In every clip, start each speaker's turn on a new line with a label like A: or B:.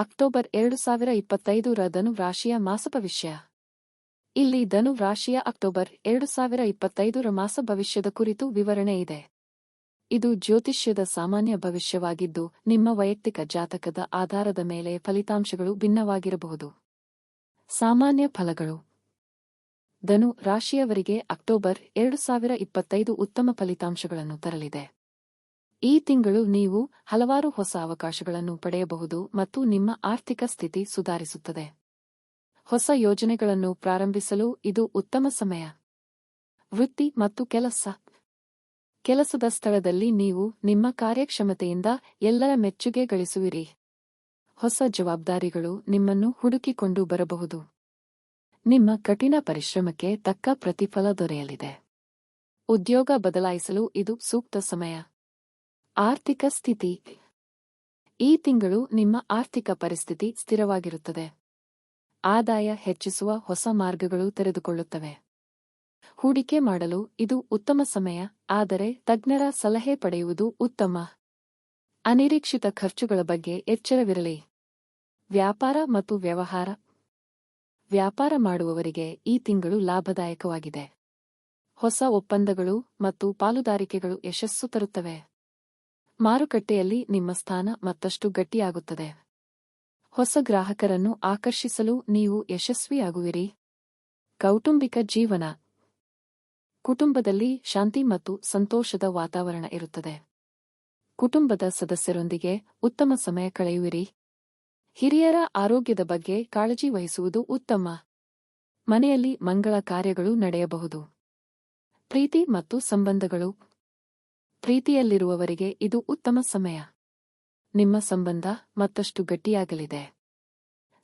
A: October ಎರಡು ಸಾವಿರ ಇಪ್ಪತ್ತೈದರ ಧನು ರಾಶಿಯ ಮಾಸ ಭವಿಷ್ಯ. ಇಲ್ಲಿ ಧನು ರಾಶಿಯ ಅಕ್ಟೋಬರ್ ಎರಡು ಸಾವಿರ ಇಪ್ಪತ್ತೈದರ ಮಾಸ ಭವಿಷ್ಯದ ಕುರಿತು ವಿವರಣೆ ಇದೆ. ಇದು ಜ್ಯೋತಿಷ್ಯದ ಸಾಮಾನ್ಯ ಭವಿಷ್ಯವಾಗಿದ್ದು, ನಿಮ್ಮ ವೈಯಕ್ತಿಕ ಜಾತಕದ ಆಧಾರದ ಮೇಲೆ ಫಲಿತಾಂಶಗಳು ಭಿನ್ನವಾಗಿರಬಹುದು. ಸಾಮಾನ್ಯ ಫಲಗಳು. ಧನು ರಾಶಿಯವರಿಗೆ ಅಕ್ಟೋಬರ್ ಎರಡು ಸಾವಿರ ಇಪ್ಪತ್ತೈದು ಉತ್ತಮ ಫಲಿತಾಂಶಗಳನ್ನು ತರಲಿದೆ. ಈ ತಿಂಗಳು ನೀವು ಹಲವಾರು ಹೊಸ ಅವಕಾಶಗಳನ್ನು ಪಡೆಯಬಹುದು ಮತ್ತು ನಿಮ್ಮ ಆರ್ಥಿಕ ಸ್ಥಿತಿ ಸುಧಾರಿಸುತ್ತದೆ. ಹೊಸ ಯೋಜನೆಗಳನ್ನು ಪ್ರಾರಂಭಿಸಲು ಇದು ಉತ್ತಮ ಸಮಯ. ವೃತ್ತಿ ಮತ್ತು ಕೆಲಸ. ಕೆಲಸದ ಸ್ಥಳದಲ್ಲಿ ನೀವು ನಿಮ್ಮ ಕಾರ್ಯಕ್ಷಮತೆಯಿಂದ ಎಲ್ಲರ ಮೆಚ್ಚುಗೆ ಗಳಿಸುವಿರಿ. ಹೊಸ ಜವಾಬ್ದಾರಿಗಳು ನಿಮ್ಮನ್ನು ಹುಡುಕಿಕೊಂಡು ಬರಬಹುದು. ನಿಮ್ಮ ಕಠಿಣ ಪರಿಶ್ರಮಕ್ಕೆ ತಕ್ಕ ಪ್ರತಿಫಲ ದೊರೆಯಲಿದೆ. ಉದ್ಯೋಗ ಬದಲಾಯಿಸಲು ಇದು ಸೂಕ್ತ ಸಮಯ. ಆರ್ಥಿಕ ಸ್ಥಿತಿ. ಈ ತಿಂಗಳು ನಿಮ್ಮ ಆರ್ಥಿಕ ಪರಿಸ್ಥಿತಿ ಸ್ಥಿರವಾಗಿರುತ್ತದೆ. ಆದಾಯ ಹೆಚ್ಚಿಸುವ ಹೊಸ ಮಾರ್ಗಗಳು ತೆರೆದುಕೊಳ್ಳುತ್ತವೆ. ಹೂಡಿಕೆ ಮಾಡಲು ಇದು ಉತ್ತಮ ಸಮಯ, ಆದರೆ ತಜ್ಞರ ಸಲಹೆ ಪಡೆಯುವುದು ಉತ್ತಮ. ಅನಿರೀಕ್ಷಿತ ಖರ್ಚುಗಳ ಬಗ್ಗೆ ಎಚ್ಚರವಿರಲಿ. ವ್ಯಾಪಾರ ಮತ್ತು ವ್ಯವಹಾರ. ವ್ಯಾಪಾರ ಮಾಡುವವರಿಗೆ ಈ ತಿಂಗಳು ಲಾಭದಾಯಕವಾಗಿದೆ. ಹೊಸ ಒಪ್ಪಂದಗಳು ಮತ್ತು ಪಾಲುದಾರಿಕೆಗಳು ಯಶಸ್ಸು ತರುತ್ತವೆ. ಮಾರುಕಟ್ಟೆಯಲ್ಲಿ ನಿಮ್ಮ ಸ್ಥಾನ ಮತ್ತಷ್ಟು ಗಟ್ಟಿಯಾಗುತ್ತದೆ. ಹೊಸ ಗ್ರಾಹಕರನ್ನು ಆಕರ್ಷಿಸಲು ನೀವು ಯಶಸ್ವಿಯಾಗುವಿರಿ. ಕೌಟುಂಬಿಕ ಜೀವನ. ಕುಟುಂಬದಲ್ಲಿ ಶಾಂತಿ ಮತ್ತು ಸಂತೋಷದ ವಾತಾವರಣ ಇರುತ್ತದೆ. ಕುಟುಂಬದ ಸದಸ್ಯರೊಂದಿಗೆ ಉತ್ತಮ ಸಮಯ ಕಳೆಯುವಿರಿ. ಹಿರಿಯರ ಆರೋಗ್ಯದ ಬಗ್ಗೆ ಕಾಳಜಿ ವಹಿಸುವುದು ಉತ್ತಮ. ಮನೆಯಲ್ಲಿ ಮಂಗಳ ಕಾರ್ಯಗಳು ನಡೆಯಬಹುದು. ಪ್ರೀತಿ ಮತ್ತು ಸಂಬಂಧಗಳು ಪ್ರೀತಿಯಲ್ಲಿರುವವರಿಗೆ ಇದು ಉತ್ತಮ ಸಮಯ. ನಿಮ್ಮ ಸಂಬಂಧ ಮತ್ತಷ್ಟು ಗಟ್ಟಿಯಾಗಲಿದೆ.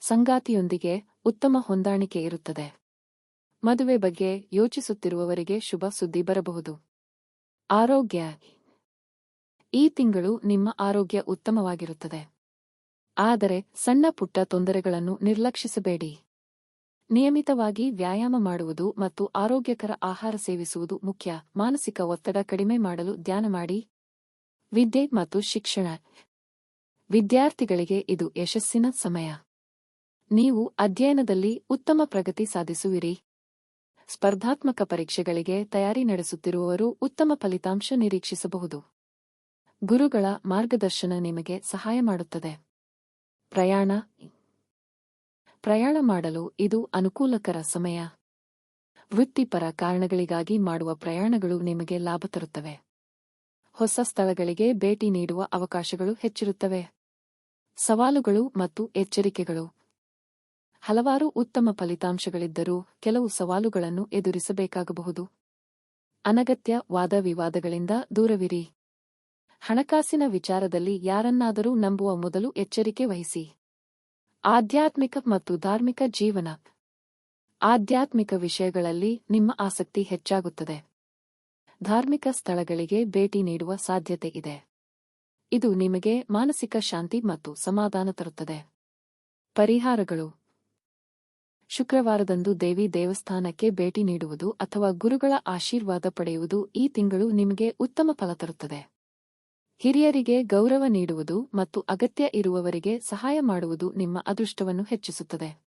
A: ಸಂಗಾತಿಯೊಂದಿಗೆ ಉತ್ತಮ ಹೊಂದಾಣಿಕೆ ಇರುತ್ತದೆ. ಮದುವೆ ಬಗ್ಗೆ ಯೋಚಿಸುತ್ತಿರುವವರಿಗೆ ಶುಭ ಸುದ್ದಿ ಬರಬಹುದು. ಆರೋಗ್ಯ. ಈ ತಿಂಗಳು ನಿಮ್ಮ ಆರೋಗ್ಯ ಉತ್ತಮವಾಗಿರುತ್ತದೆ. ಆದರೆ ಸಣ್ಣ ಪುಟ್ಟ ತೊಂದರೆಗಳನ್ನು ನಿರ್ಲಕ್ಷಿಸಬೇಡಿ. ನಿಯಮಿತವಾಗಿ ವ್ಯಾಯಾಮ ಮಾಡುವುದು ಮತ್ತು ಆರೋಗ್ಯಕರ ಆಹಾರ ಸೇವಿಸುವುದು ಮುಖ್ಯ. ಮಾನಸಿಕ ಒತ್ತಡ ಕಡಿಮೆ ಮಾಡಲು ಧ್ಯಾನ ಮಾಡಿ. ವಿದ್ಯೆ ಮತ್ತು ಶಿಕ್ಷಣ. ವಿದ್ಯಾರ್ಥಿಗಳಿಗೆ ಇದು ಯಶಸ್ಸಿನ ಸಮಯ. ನೀವು ಅಧ್ಯಯನದಲ್ಲಿ ಉತ್ತಮ ಪ್ರಗತಿ ಸಾಧಿಸುವಿರಿ. ಸ್ಪರ್ಧಾತ್ಮಕ ಪರೀಕ್ಷೆಗಳಿಗೆ ತಯಾರಿ ನಡೆಸುತ್ತಿರುವವರು ಉತ್ತಮ ಫಲಿತಾಂಶ ನಿರೀಕ್ಷಿಸಬಹುದು. ಗುರುಗಳ ಮಾರ್ಗದರ್ಶನ ನಿಮಗೆ ಸಹಾಯ ಮಾಡುತ್ತದೆ. ಪ್ರಯಾಣ ಪ್ರಯಾಣ ಮಾಡಲು ಇದು ಅನುಕೂಲಕರ ಸಮಯ. ವೃತ್ತಿಪರ ಕಾರಣಗಳಿಗಾಗಿ ಮಾಡುವ ಪ್ರಯಾಣಗಳು ನಿಮಗೆ ಲಾಭ ತರುತ್ತವೆ. ಹೊಸ ಸ್ಥಳಗಳಿಗೆ ಭೇಟಿ ನೀಡುವ ಅವಕಾಶಗಳು ಹೆಚ್ಚಿರುತ್ತವೆ. ಸವಾಲುಗಳು ಮತ್ತು ಎಚ್ಚರಿಕೆಗಳು. ಹಲವಾರು ಉತ್ತಮ ಫಲಿತಾಂಶಗಳಿದ್ದರೂ ಕೆಲವು ಸವಾಲುಗಳನ್ನು ಎದುರಿಸಬೇಕಾಗಬಹುದು. ಅನಗತ್ಯ ವಾದವಿವಾದಗಳಿಂದ ದೂರವಿರಿ. ಹಣಕಾಸಿನ ವಿಚಾರದಲ್ಲಿ ಯಾರನ್ನಾದರೂ ನಂಬುವ ಮೊದಲು ಎಚ್ಚರಿಕೆ ವಹಿಸಿ. ಆಧ್ಯಾತ್ಮಿಕ ಮತ್ತು ಧಾರ್ಮಿಕ ಜೀವನ. ಆಧ್ಯಾತ್ಮಿಕ ವಿಷಯಗಳಲ್ಲಿ ನಿಮ್ಮ ಆಸಕ್ತಿ ಹೆಚ್ಚಾಗುತ್ತದೆ. ಧಾರ್ಮಿಕ ಸ್ಥಳಗಳಿಗೆ ಭೇಟಿ ನೀಡುವ ಸಾಧ್ಯತೆ ಇದೆ. ಇದು ನಿಮಗೆ ಮಾನಸಿಕ ಶಾಂತಿ ಮತ್ತು ಸಮಾಧಾನ ತರುತ್ತದೆ. ಪರಿಹಾರಗಳು. ಶುಕ್ರವಾರದಂದು ದೇವಿ ದೇವಸ್ಥಾನಕ್ಕೆ ಭೇಟಿ ನೀಡುವುದು ಅಥವಾ ಗುರುಗಳ ಆಶೀರ್ವಾದ ಪಡೆಯುವುದು ಈ ತಿಂಗಳು ನಿಮಗೆ ಉತ್ತಮ ಫಲ ತರುತ್ತದೆ. ಹಿರಿಯರಿಗೆ ಗೌರವ ನೀಡುವುದು ಮತ್ತು ಅಗತ್ಯ ಇರುವವರಿಗೆ ಸಹಾಯ ಮಾಡುವುದು ನಿಮ್ಮ ಅದೃಷ್ಟವನ್ನು ಹೆಚ್ಚಿಸುತ್ತದೆ.